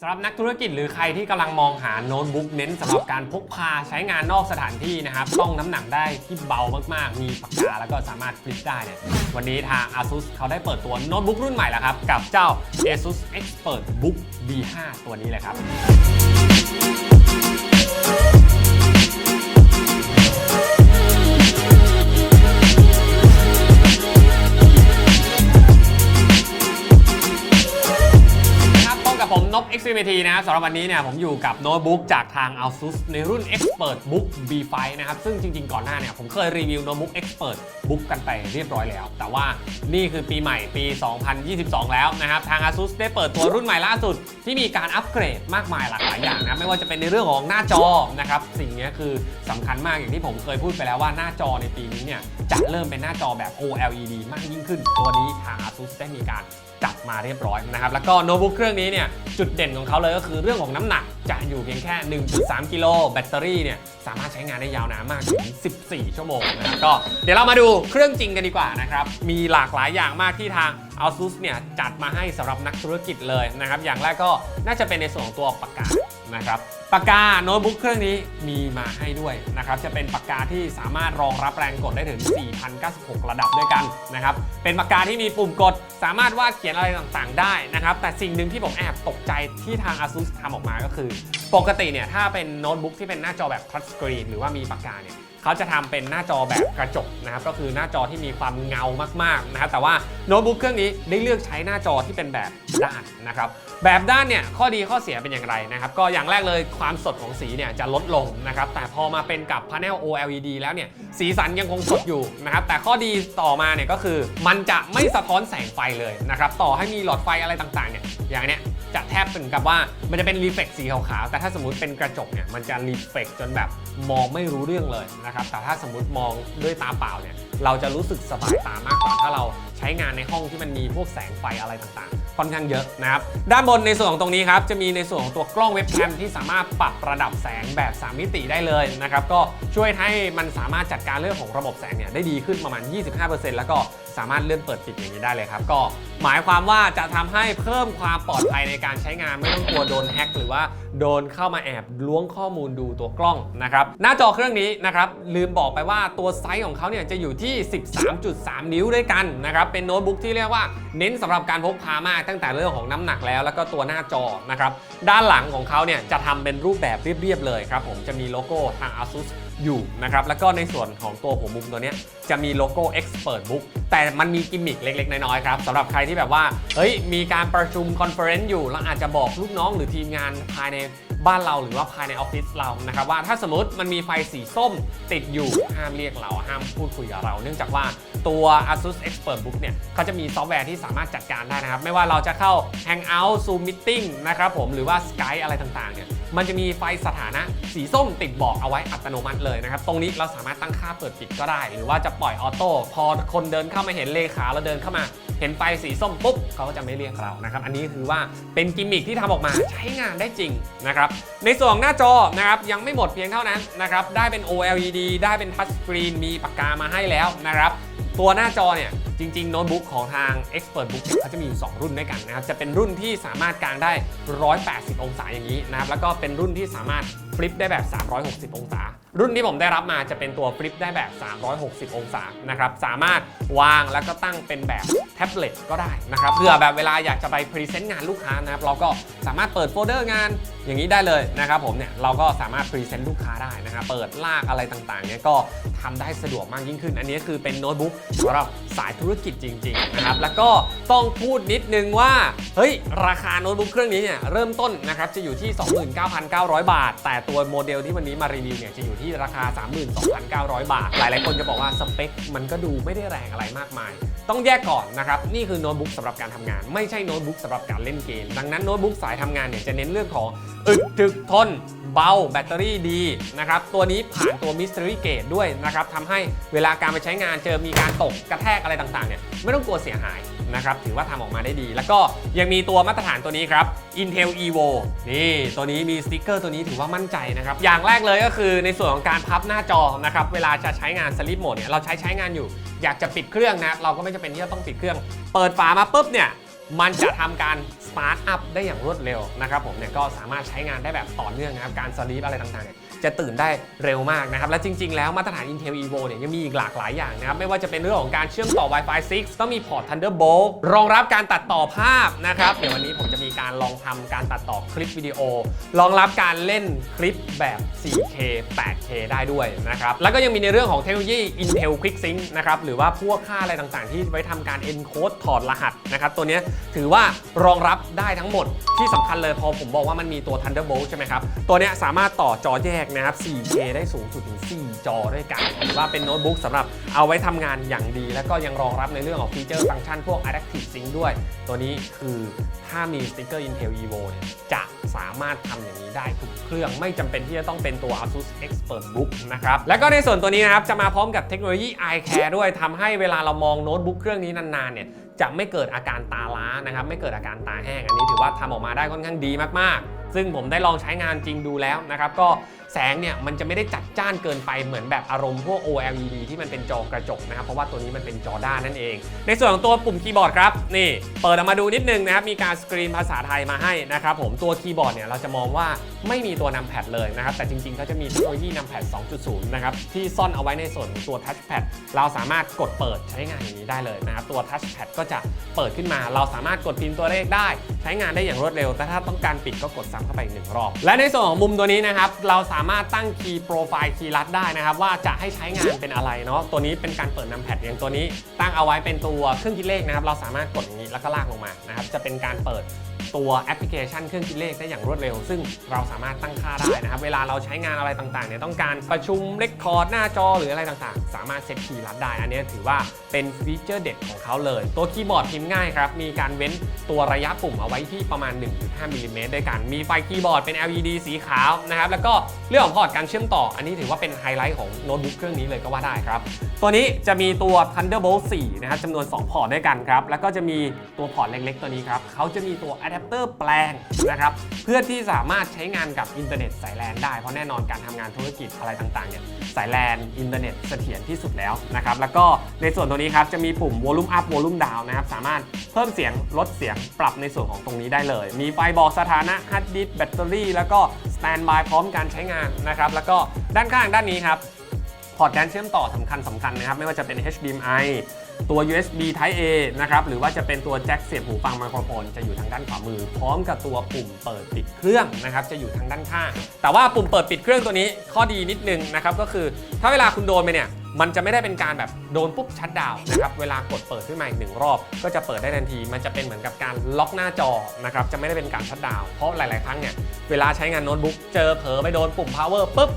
สำหรับนักธุรกิจหรือใครที่กำลังมองหาโน้ตบุ๊กเน้นสำหรับการพกพาใช้งานนอกสถานที่นะครับต้องน้ำหนักได้ที่เบามากๆ มีปากกาแล้วก็สามารถฟลิปได้เนี่ยวันนี้ทาง ASUS เขาได้เปิดตัวโน้ตบุ๊กรุ่นใหม่แล้วครับ กับเจ้า ASUS Expert Book B5 ตัวนี้เลยครับครับ 60นาทีนะครับสำหรับวันนี้เนี่ยผมอยู่กับโน้ตบุ๊กจากทาง ASUS ในรุ่น Expert Book B5 นะครับซึ่งจริงๆ ก่อนหน้าเนี่ยผมเคยรีวิวโน้ตบุ๊ก Expert Book กันไปเรียบร้อยแล้ว แต่ว่านี่คือปีใหม่ปี 2022 แล้วนะครับ ทาง ASUS ได้เปิดตัวรุ่นใหม่ล่าสุด ที่มีการอัปเกรดมากมายหลากหลายอย่างนะไม่ว่าจะเป็นในเรื่องของหน้าจอนะครับสิ่งนี้คือสำคัญมากอย่างที่ผมเคยพูดไปแล้วว่าหน้าจอในปีนี้เนี่ยจะเริ่มเป็นหน้าจอแบบ OLED มากยิ่งขึ้น ตัวนี้ทาง ASUS ได้มีการ จัดมาเรียบร้อยนะครับ แล้วก็โน้ตบุ๊กเครื่องนี้เนี่ยจุดเด่นของเขาเลยก็คือเรื่องของน้ำหนักจะอยู่เพียงแค่ 1.3 กิโลแบตเตอรี่เนี่ยสามารถใช้งานได้ยาวนานมากถึง 14 ชั่วโมงนะครับก็เดี๋ยวเรามาดูเครื่องจริงกันดีกว่านะครับ มีหลากหลายอย่างมากที่ทาง ASUS เนี่ยจัดมาให้สำหรับนักธุรกิจเลยนะครับ อย่างแรกก็น่าจะเป็นในส่วนของตัวปากกานะครับปากกาโน้ตบุ๊กเครื่องนี้มีมาให้ด้วยนะครับจะเป็นปากกาที่สามารถรองรับแรงกดได้ถึง 4,096 ระดับด้วยกันนะครับเป็นปากกาที่มีปุ่มกด สามารถวาดเขียนอะไรต่างๆ ได้นะครับแต่สิ่งหนึ่งที่ผมแอบตกใจที่ทาง ASUS ทำออกมาก็คือ ปกติเนี่ยถ้าเป็นโน้ตบุ๊กที่เป็นหน้าจอแบบทัชสกรีนหรือว่ามีปากกาเนี่ยเขาจะทำเป็นหน้าจอแบบกระจกนะครับก็คือหน้าจอที่มีความเงามากๆนะครับแต่ว่าโน้ตบุ๊กเครื่องนี้ได้เลือกใช้หน้าจอที่เป็นแบบด้านนะครับแบบด้านเนี่ยข้อดีข้อเสียเป็นอย่างไรนะครับก็อย่างแรกเลยความสดของสีเนี่ยจะลดลงนะครับแต่พอมาเป็นกับ Panel OLED แล้วเนี่ยสีสันยังคงสดอยู่นะครับแต่ข้อดีต่อมาเนี่ยก็คือ มันจะไม่สะท้อนแสงไฟเลยนะครับต่อให้มีหลอดไฟอะไรต่างๆเนี่ยอย่างเนี้ย จะแทบเป็นกับว่ามันจะเป็นรีเฟกสีขาวๆแต่ถ้าสมมติเป็นกระจกเนี่ยมันจะรีเฟกจนแบบมองไม่รู้เรื่องเลยนะครับแต่ถ้าสมมติมองด้วยตาเปล่าเนี่ยเราจะรู้สึกสบายตามากกว่าถ้าเราใช้งานในห้องที่มันมีพวกแสงไฟอะไรต่างๆ ค่อนข้างเยอะนะครับด้านบนในส่วนของตรงนี้ครับจะมีในส่วนของตัวกล้องเว็บแคมที่สามารถปรับระดับแสงแบบ 3 มิติได้เลยนะครับก็ช่วยให้มันสามารถจัดการเรื่องของระบบแสงเนี่ยได้ดีขึ้นประมาณ 25%แล้วก็สามารถเลื่อนเปิดปิดอย่างนี้ได้เลยครับก็หมายความว่าจะทำให้เพิ่มความปลอดภัยในการใช้งานไม่ต้องกลัวโดนแฮ็กหรือว่าโดนเข้ามาแอบล้วงข้อมูลดูตัวกล้องนะครับหน้าจอเครื่องนี้นะครับลืมบอกไปว่าตัวไซส์ของเขาเนี่ยจะอยู่ที่ 13.3 นิ้วด้วยกันนะครับเป็นโน้ตบุ๊กที่เรียกว่าเน้นสำหรับการพกพามากตั้งแต่เรื่องของน้ำหนักแล้ว แล้วก็ตัวหน้าจอนะครับด้านหลังของเขาเนี่ยจะทำเป็นรูปแบบเรียบๆเลยครับผมจะมีโลโก้ทาง ASUS อยู่นะครับแล้วก็ในส่วนของตัวหัวมุมตัวนี้จะมีโลโก้ Expert Book แต่มันมีกิมมิคเล็กๆ น้อยๆครับสำหรับใครที่แบบว่า เฮ้ย มีการประชุมคอนเฟอเรนซ์อยู่แล้วอาจจะบอกลูกน้องหรือทีมงานภายในบ้านเราหรือว่าภายในออฟฟิศเรานะครับว่าถ้าสมมติมันมีไฟสีส้มติดอยู่ห้ามเรียกเราห้ามพูดคุยกับเรา เนื่องจากว่าตัว ASUS Expert Book เนี่ยเขาจะมีซอฟต์แวร์ที่สามารถจัดการได้นะครับ ไม่ว่าเราจะเข้า Hangout Zoom Meeting นะครับผมหรือว่า Skype อะไรต่างๆเนี่ยมันจะมีไฟสถานะสีส้มติดบอกเอาไว้อัตโนมัติเลยนะครับ ตรงนี้เราสามารถตั้งค่าเปิดปิดก็ได้ หรือว่าจะปล่อยออโต้พอคนเดินเข้ามาเห็นเลขาแล้วเดินเข้ามา เห็นไฟสีส้มปุ๊บเขาก็จะไม่เรียกเรานะครับ อันนี้คือว่าเป็นกิมมิคที่ทำออกมาใช้งานได้จริงนะครับ ในส่วนของหน้าจอนะครับยังไม่หมดเพียงเท่านั้นนะครับ ได้เป็น OLED ได้เป็นทัชสกรีนมีปากกามาให้แล้วนะครับ ตัวหน้าจอเนี่ยจริงๆ โน้ตบุ๊กของทาง Expert Book เนี่ยเขาจะมีอยู่ 2 รุ่นด้วยกันนะครับ จะเป็นรุ่นที่สามารถกางได้ 180 องศาอย่างนี้นะครับ แล้วก็เป็นรุ่นที่สามารถ ฟลิปได้แบบ 360 องศา รุ่นที่ผมได้รับมาจะเป็นตัวฟลิปได้แบบ 360 องศานะครับ สามารถวางแล้วก็ตั้งเป็นแบบแท็บเล็ตก็ได้นะครับเพื่อแบบเวลาอยากจะไปพรีเซนต์งานลูกค้านะครับ เราก็สามารถเปิดโฟลเดอร์งานอย่างนี้ได้เลยนะครับผมเนี่ยเราก็สามารถพรีเซนต์ลูกค้าได้นะครับ เปิดลากอะไรต่างๆเนี่ยก็ทำได้สะดวกมากยิ่งขึ้น อันนี้คือเป็นโน้ตบุ๊กสำหรับสายธุรกิจจริงๆนะครับ แล้วก็ต้องพูดนิดนึงว่า เฮ้ย ราคาโน้ตบุ๊กเครื่องนี้เนี่ยเริ่มต้นนะครับจะอยู่ที่ 29,900 บาท แต่ตัวโมเดลที่วันนี้มารีวิวเนี่ยจะอยู่ที่ราคา 32,900 บาท หลายๆคนจะบอกว่าสเปคมันก็ดูไม่ได้แรงอะไรมากมาย ต้องแยกก่อนนะครับ นี่คือโน้ตบุ๊กสำหรับการทำงาน ไม่ใช่โน้ตบุ๊กสำหรับการเล่นเกม ดังนั้นโน้ตบุ๊กสายทำงานเนี่ยจะเน้นเรื่องของอึดถึกทนเบาแบตเตอรี่ดีนะครับ ตัวนี้ผ่านตัว Mystery Gate ด้วยนะครับทำให้เวลาการไปใช้งานเจอมีการตกกระแทกอะไรต่างๆเนี่ยไม่ต้องกลัวเสียหาย นะครับ ถือว่าทำออกมาได้ดี แล้วก็ยังมีตัวมาตรฐานตัวนี้ครับ Intel Evo นี่ตัวนี้มีสติ๊กเกอร์ตัวนี้ถือว่ามั่นใจนะครับ อย่างแรกเลยก็คือในส่วนของการพับหน้าจอนะครับ เวลาจะใช้งาน Sleep Mode เนี่ยเราใช้ใช้งานอยู่ อยากจะปิดเครื่องนะเราก็ไม่จำเป็นที่จะต้องปิดเครื่อง เปิดฝามาปุ๊บเนี่ยมันจะทำการสตาร์ทอัพได้อย่างรวดเร็วนะครับผมเนี่ยก็สามารถใช้งานได้แบบต่อเนื่องนะครับ การสลีปอะไรต่างๆเนี่ย จะตื่นได้เร็วมากนะครับ และจริง ๆ แล้วมาตรฐาน Intel Evo เนี่ยยังมีอีกหลากหลายอย่างนะครับ ไม่ว่าจะเป็นเรื่องของการเชื่อมต่อ Wi-Fi 6 ต้องมีพอร์ต Thunderbolt รองรับการตัดต่อภาพนะครับ เดี๋ยววันนี้ผมจะมีการลองทำการตัดต่อคลิปวิดีโอ รองรับการเล่นคลิปแบบ 4K 8K ได้ด้วยนะครับ แล้วก็ยังมีในเรื่องของเทคโนโลยี Intel QuickSync นะครับ หรือว่าพวกค่าอะไรต่างๆ ที่ไว้ทำการ encode ถอดรหัสนะครับ ตัวนี้ถือว่ารองรับได้ทั้งหมด ที่สำคัญเลยพอผมบอกว่ามันมีตัว Thunderbolt ใช่ไหมครับ ตัวนี้สามารถต่อจอแยกกนะครับ 4K ได้สูงสุดถึง 4 จอด้วยกันถือว่าเป็นโน้ตบุ๊กสำหรับเอาไว้ทำงานอย่างดี แล้วก็ยังรองรับในเรื่องของฟีเจอร์ฟังก์ชันพวก Adaptive Sync ด้วย ตัวนี้คือถ้ามีสติกเกอร์ Intel Evo เนี่ยจะสามารถทำอย่างนี้ได้ทุกเครื่องไม่จำเป็นที่จะต้องเป็นตัว Asus Expert Book นะครับแล้วก็ในส่วนตัวนี้นะครับจะมาพร้อมกับเทคโนโลยี Eye Care ด้วยทำให้เวลาเรามองโน้ตบุ๊กเครื่องนี้นานๆเนี่ยจะไม่เกิดอาการตาล้านะครับ ไม่เกิดอาการตาแห้ง อันนี้ถือว่าทำออกมาได้ค่อนข้างดีมากๆ ซึ่งผมได้ลองใช้งานจริงดูแล้วนะครับ ก็ แสงเนี่ยมันจะไม่ได้จัดจ้านเกินไปเหมือนแบบอารมณ์พวก OLED ที่มันเป็นจอกระจกนะครับเพราะว่าตัวนี้มันเป็นจอด้านนั่นเอง ในส่วนของตัวปุ่มคีย์บอร์ดครับนี่เปิดออกมาดูนิดนึงนะครับมีการสกรีนภาษาไทยมาให้นะครับผมตัวคีย์บอร์ดเนี่ยเราจะมองว่าไม่มีตัวนำแพดเลยนะครับแต่จริงๆเขาจะมีเทคโนโลยีนำแพด 2.0 นะครับที่ซ่อนเอาไว้ในส่วนตัวทัชแพดเราสามารถกดเปิดใช้งานอย่างนี้ได้เลยนะครับตัวทัชแพดก็จะเปิดขึ้นมา เราสามารถกดพิมพ์ตัวเลขได้ ใช้งานได้อย่างรวดเร็ว แต่ถ้าต้องการปิดก็กดซ้ำเข้าไปอีกหนึ่งรอบ และในส่วนของมุมตัวนี้นะครับเราสามามารถตั้งคีย์โปรไฟล์คีย์ลัดได้นะครับว่าจะให้ใช้งานเป็นอะไรเนาะตัวนี้เป็นการเปิดนำแพดอย่างตัวนี้ ตั้งเอาไว้เป็นตัวเครื่องคิดเลขนะครับ เราสามารถกดอย่างนี้แล้วก็ลากลงมานะครับจะเป็นการเปิดตัวแอปพลิเคชันเครื่องคิดเลขได้อย่างรวดเร็ว ซึ่งเราสามารถตั้งค่าได้นะครับ เวลาเราใช้งานอะไรต่างๆเนี่ยต้องการประชุมเรคคอร์ดหน้าจอหรืออะไรต่างๆ สามารถเซตคีย์ลัดได้ อันนี้ถือว่าเป็นฟีเจอร์เด็ดของเขาเลย ตัวคีย์บอร์ดพิมพ์ง่ายครับ มีการเว้นตัวระยะปุ่มเอาไว้ที่ประมาณ 1.5มิลลิเมตรด้วยกัน มีไฟคีย์บอร์ดเป็น LED สีขาวนะครับแล้วก็เรื่องของพอร์ตการเชื่อมต่อ อันนี้ถือว่าเป็นไฮไลท์ของโน้ตบุ๊กเครื่องนี้เลยก็ว่าได้ครับ ตัวนี้จะมีตัว Thunderbolt 4 นะครับจำนวน 2 พอร์ตด้วยกันครับ แล้วก็จะมีตัวพอร์ตเล็กๆ ตัวนี้ครับเขาจะมีตัวอะแดปเตอร์แปลงนะครับ เพื่อที่สามารถใช้งานกับอินเทอร์เน็ตสายแลนได้ เพราะแน่นอนการทำงานธุรกิจอะไรต่างๆเนี่ยสายแลนอินเทอร์เน็ตเสถียรที่สุดแล้วนะครับ แล้วก็ในส่วนตัวนี้ครับจะมีปุ่ม volume up volume down นะครับสามารถเพิ่มเสียงลดเสียงปรับในส่วนของตรงนี้ได้เลย มีไฟบอกสถานะฮาร์ดดิสก์แบตเตอรี่แล้วก็สแตนบายพร้อมการใช้งานนะครับ แล้วก็ด้านข้างด้านนี้ครับพอร์ตการเชื่อมต่อสำคัญสำคัญนะครับ ไม่ว่าจะเป็น HDMI ตัว USB Type A นะครับ หรือว่าจะเป็นตัวแจ็คเสียบหูฟังไมโครโฟนจะอยู่ทางด้านขวามือ พร้อมกับตัวปุ่มเปิดปิดเครื่องนะครับ จะอยู่ทางด้านข้าง แต่ว่าปุ่มเปิดปิดเครื่องตัวนี้ข้อดีนิดนึงนะครับ ก็คือถ้าเวลาคุณโดนไปเนี่ย มันจะไม่ได้เป็นการแบบโดนปุ๊บชัดดาวนะครับ เวลากดเปิดขึ้นมาอีกหนึ่งรอบ ก็จะเปิดได้ทันที มันจะเป็นเหมือนกับการล็อกหน้าจอนะครับ จะไม่ได้เป็นการชัดดาว เพราะหลาย ๆ ครั้งเนี่ย เวลาใช้งานโน้ตบุ๊กเจอเผลอไปโดนปุ่ม power ปุ๊บ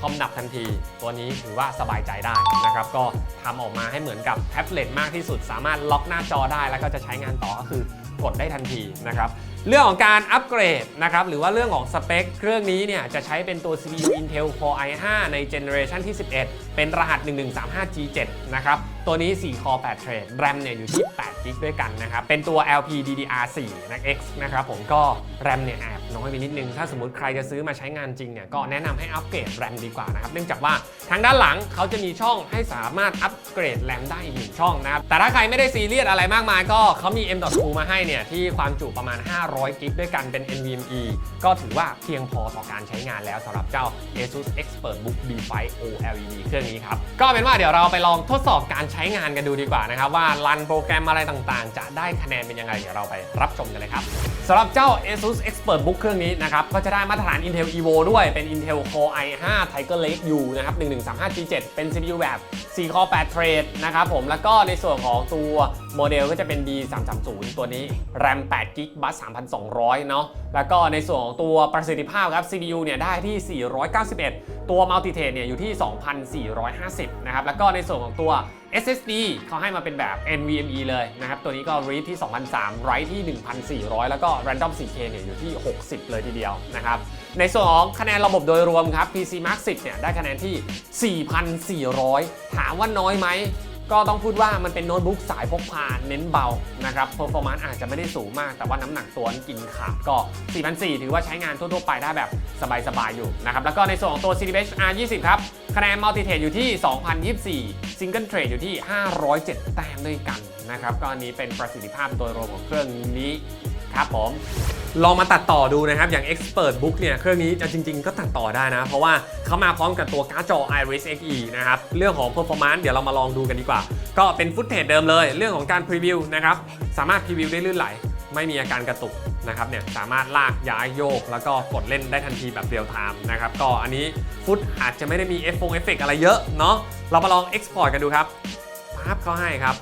คอมดับทันที ตัวนี้ถือว่าสบายใจได้นะครับ ก็ทำออกมาให้เหมือนกับแท็บเล็ตมากที่สุด สามารถล็อกหน้าจอได้ แล้วก็จะใช้งานต่อก็คือกดได้ทันทีนะครับ เรื่องของการอัปเกรดนะครับหรือว่าเรื่องของสเปคเครื่องนี้เนี่ยจะใช้เป็นตัว CPU Intel Core i5 ในเจเนอเรชันที่ 11 เป็นรหัส 1135G7 นะครับตัวนี้ 4 Core 8เทรด RAM เนี่ยอยู่ที่8 g b ด้วยกันนะครับเป็นตัว LPDDR4 นะ X นะครับผมก็ RAM เนี่ยแอบ น้อยไปนิดนึง ถ้าสมมติใครจะซื้อมาใช้งานจริงเนี่ยก็แนะนำให้อัปเกรด RAM ดีกว่านะครับ เนื่องจากว่าทางด้านหลังเขาจะมีช่องให้สามารถอัปเกรด RAM ได้อีกหนึ่งช่องนะครับ แต่ถ้าใครไม่ได้ซีเรียสอะไรมากมาย ก็เขามี M.2 มาให้เนี่ยที่ความจุประมาณ 500 g b ด้วยกันเป็น NVMe ก็ถือว่าเพียงพอต่อการใช้งานแล้วสำหรับเจ้า ASUS ExpertBook B5 OLED เครื่องนี้ครับ ก็เป็นว่าเดี๋ยวเราไปลองทดสอบการใช้งานกันดูดีกว่านะครับว่ารันโปรแกรมอะไรต่างๆ จะได้คะแนนเป็นยังไงเดี๋ยวเราไปรับชมกันเลยครับสำหรับเจ้า ASUS ExpertBook เครื่องนี้นะครับ ก็จะได้มาตรฐาน Intel Evo ด้วย เป็น Intel Core i5 Tiger Lake U นะครับ 1135G7 เป็น CPU แบบ 4 Core 8 Thread นะครับผม แล้วก็ในส่วนของตัวโมเดลก็จะเป็น B330 ตัวนี้ RAM 8 g b บัส3,200 เนาะ แล้วก็ในส่วนของตัวประสิทธิภาพครับ CPU เนี่ยได้ที่ 491 ตัว Multithread เนี่ยอยู่ที่ 2,450 นะครับ แล้วก็ในส่วนของตัว SSD เขาให้มาเป็นแบบ NVMe เลยนะครับ ตัวนี้ก็ read ที่ 2,300 write ที่ 1,400 แล้วก็ random 4K เนี่ยอยู่ที่ 60 เลยทีเดียวนะครับ ในส่วนของคะแนนระบบโดยรวมครับ PC Mark 10 เนี่ยได้คะแนนที่ 4,400 ถามว่าน้อยไหม ก็ต้องพูดว่ามันเป็นโน้ตบุ๊กสายพกพาเน้นเบานะครับ performance อาจจะไม่ได้สูงมาก แต่ว่าน้ำหนักตัวกินขาดก็4,400 ถือว่าใช้งานทั่วๆไปได้แบบสบายๆอยู่นะครับ แล้วก็ในส่วนของตัว CDH R20 ครับ คะแนนมัลติเทรดอยู่ที่ 2,024 Single Trade อยู่ที่ 507 แต้มด้วยกันนะครับ ก็อันนี้เป็นประสิทธิภาพโดยรวมของเครื่องนี้ ครับผม ลองมาตัดต่อดูนะครับ อย่าง Expert Book เนี่ย เครื่องนี้จะจริง ๆ ก็ตัดต่อได้นะ เพราะว่าเขามาพร้อมกับตัวการ์ดจอ Iris Xe นะครับ เรื่องของ performance เดี๋ยวเรามาลองดูกันดีกว่า ก็เป็นฟุตเทจเดิมเลย เรื่องของการพรีวิวนะครับ สามารถพรีวิวได้ลื่นไหล ไม่มีอาการกระตุกนะครับเนี่ยสามารถลากย้ายโยก แล้วก็กดเล่นได้ทันทีแบบเรียลไทม์นะครับก็อันนี้ฟุตอาจจะไม่ได้มีเอฟเฟเฟกอะไรเยอะเนาะเรามาลอง Export กันดูครับปั๊บเขาให้ครับ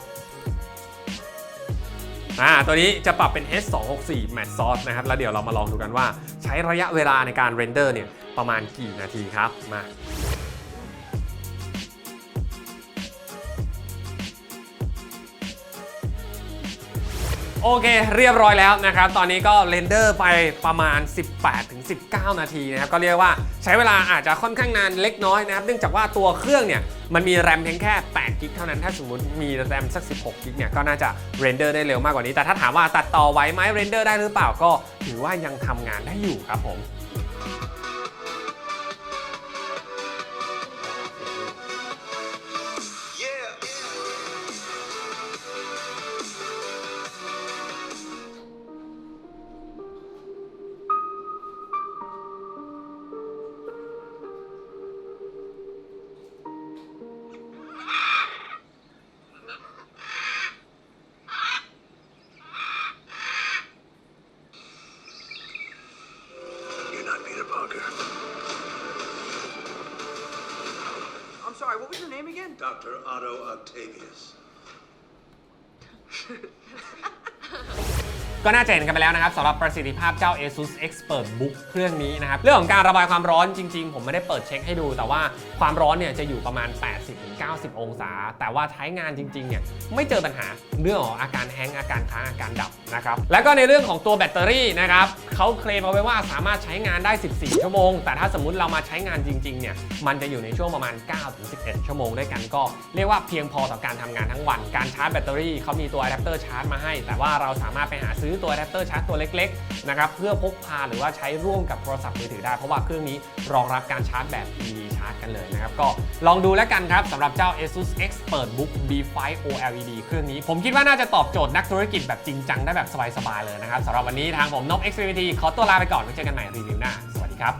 อ่าตัวนี้จะปรับเป็น S264 Matte Source นะครับ แล้วเดี๋ยวเรามาลองดูกันว่า ใช้ระยะเวลาในการเรนเดอร์เนี่ยประมาณกี่นาทีครับมา โอเค เรียบร้อยแล้วนะครับ ตอนนี้ก็เรนเดอร์ไปประมาณ 18-19 นาทีนะครับ ก็เรียกว่าใช้เวลาอาจจะค่อนข้างนานเล็กน้อยนะครับ เนื่องจากว่าตัวเครื่องเนี่ยมันมีแรมเพียงแค่8กิกเท่านั้น ถ้าสมมติมีแรมสัก 16กิกเนี่ยก็น่าจะเรนเดอร์ได้เร็วมากกว่านี้ แต่ถ้าถามว่าตัดต่อไว้ไหมเรนเดอร์ได้หรือเปล่าก็ถือว่ายังทำงานได้อยู่ครับผม sorry, what was your name again? Dr. Otto Octavius. ก็น่าจะเห็นกันไปแล้วนะครับสำหรับประสิทธิภาพเจ้า ASUS Expert Book เครื่องนี้นะครับ เรื่องของการระบายความร้อนจริงๆ ผมไม่ได้เปิดเช็คให้ดู แต่ว่าความร้อนเนี่ยจะอยู่ประมาณ 80-90 องศา แต่ว่าใช้งานจริงๆเนี่ยไม่เจอปัญหาเรื่องของอาการแฮงก์อาการค้างอาการดับนะครับแล้วก็ในเรื่องของตัวแบตเตอรี่นะครับ เขาเคลมเอาไว้ว่าสามารถใช้งานได้ 14 ชั่วโมง แต่ถ้าสมมติเรามาใช้งานจริงๆ เนี่ย มันจะอยู่ในช่วงประมาณ 9-11 ชั่วโมงด้วยกันก็ เรียกว่าเพียงพอต่อการทำงานทั้งวัน การชาร์จแบตเตอรี่เขามีตัวอะแดปเตอร์ชาร์จมาให้ แต่ว่าเราสามารถไปหาซื้อตัวอะแดปเตอร์ชาร์จตัวเล็กๆ นะครับ เพื่อพกพาหรือว่าใช้ร่วมกับโทรศัพท์มือถือได้ เพราะว่าเครื่องนี้รองรับการชาร์จแบบ EV ชาร์จกันเลยนะครับ ก็ลองดูแล้วกันครับสำหรับเจ้า ASUS Expert Book B5 OLED เครื่องนี้ ผมคิดว่าน่าจะตอบโจทย์นักธุรกิจแบบจริงจังได้แบบสบายๆเลยนะครับสำหรับวันนี้ทางผมนก XVT ขอตัวลาไปก่อนไว้เจอกันใหม่รีวิวหน้า สวัสดีครับ